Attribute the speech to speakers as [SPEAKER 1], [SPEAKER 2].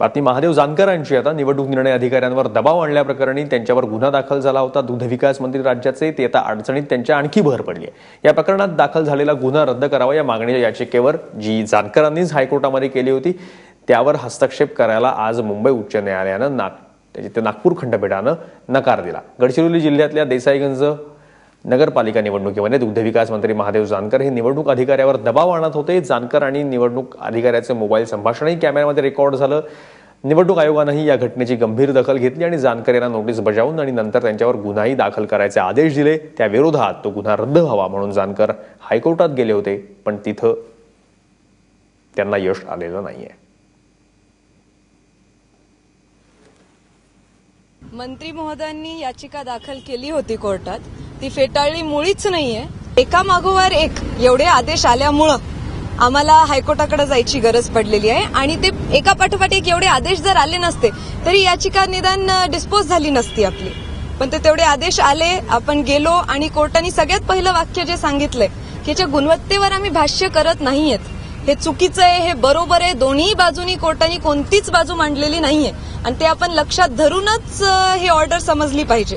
[SPEAKER 1] बातमी महादेव जानकरांची. आता निवडणूक निर्णय अधिकाऱ्यांवर दबाव आणल्याप्रकरणी त्यांच्यावर गुन्हा दाखल झाला होता. दुग्धविकास मंत्री राज्याचे ते आता अडचणीत त्यांच्या आणखी भर पडली आहे. या प्रकरणात दाखल झालेला गुन्हा रद्द करावा या मागणीच्या याचिकेवर जी जानकरांनीच हायकोर्टामध्ये केली होती त्यावर हस्तक्षेप करायला आज मुंबई उच्च न्यायालयानं नाग त्याचे ते नागपूर खंडपीठानं नकार दिला. गडचिरोली जिल्ह्यातल्या देसाईगंज नगरपालिका निवडणुकीमध्ये दुग्धविकास मंत्री महादेव जानकर हे निवडणूक अधिकाऱ्यावर दबाव आणत होते. जानकर आणि निवडणूक अधिकाऱ्याचे मोबाईल संभाषणही कॅमेऱ्यामध्ये रेकॉर्ड झालं. निवडणूक आयोगानंही या घटनेची गंभीर दखल घेतली आणि जानकर यांना नोटीस बजावून आणि नंतर त्यांच्यावर गुन्हाही दाखल करायचे आदेश दिले. त्या विरोधात तो गुन्हा रद्द व्हावा म्हणून जानकर हायकोर्टात गेले होते पण तिथं त्यांना यश आलेलं नाहीये.
[SPEAKER 2] मंत्री महोदयांनी याचिका दाखल केली होती कोर्टात. ती फेटाळली मुळीच नाहीये. एका मागोवर एक एवढे आदेश आल्यामुळं आम्हाला हायकोर्टाकडे जायची गरज पडलेली आहे आणि ते एका पाठोपाठ एक एवढे आदेश जर आले नसते तरी याचिका निदान डिस्पोज झाली नसती आपली. पण ते तेवढे आदेश आले आपण गेलो आणि कोर्टाने सगळ्यात पहिलं वाक्य जे सांगितलंय की याच्या गुणवत्तेवर आम्ही भाष्य करत नाहीयेत. हे चुकीचं आहे हे बरोबर आहे दोन्ही बाजूनी कोर्टाने कोणतीच बाजू मांडलेली नाहीये. आणि ते आपण लक्षात धरूनच ही ऑर्डर समजली पाहिजे.